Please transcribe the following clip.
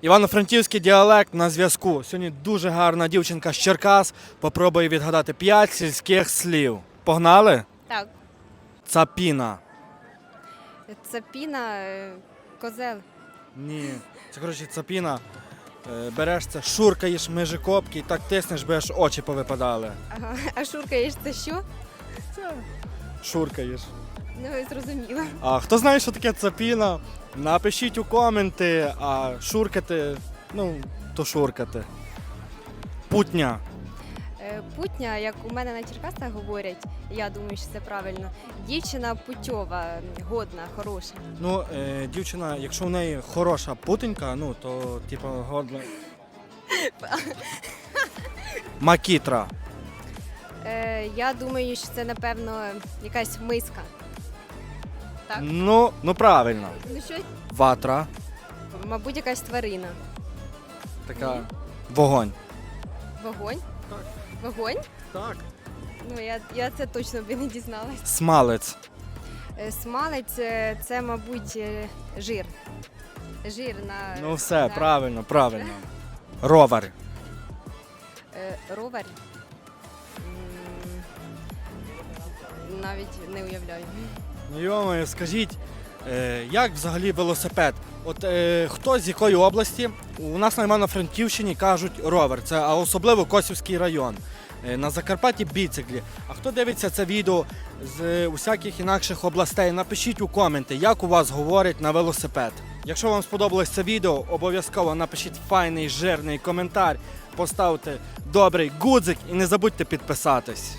Івано-Франківський діалект на зв'язку. Сьогодні дуже гарна дівчинка з Черкас. Попробує відгадати 5 сільських слів. Погнали? Так, Цапіна. цапіна, е, козел. Ні. Це коротше цапіна. Е, Береш це, шуркаєш межи копки і так тиснеш, би аж очі повипадали. Ага. А шуркаєш це що? Шуркаєш. Ну, зрозуміло. А хто знає, що таке цапіна? Напишіть у коменти, а шуркати, ну, то шуркати. Путня. Е, Путня, як у мене на Черкасах говорять, я думаю, що це правильно. Дівчина путьова, годна, хороша. Ну, е, дівчина, якщо в неї хороша путенька, ну, то типу годна. Макітра. Е, я думаю, що це, напевно, якась миска. Так. Ну, ну правильно. Ну що, Ватра. мабуть, якась тварина. Така вогонь. Вогонь? Вогонь? Так. Ну, я, я це точно би не дізналась. Смалець. Е, Смалець е, це, мабуть, е, жир. Жир на Ну все, на, правильно, правильно. Ровер. е, ровер. М, Навіть не уявляю. Ну йомаю, скажіть, е, як взагалі велосипед? От е, хто з якої області? У нас на Івано-Франківщині кажуть ровер, це а особливо Косівський район. Е, на Закарпатті біциклі. А хто дивиться це відео з усяких інакших областей? Напишіть у коменти, як у вас говорять на велосипед. Якщо вам сподобалось це відео, обов'язково напишіть файний жирний коментар, поставте добрий гудзик і не забудьте підписатись.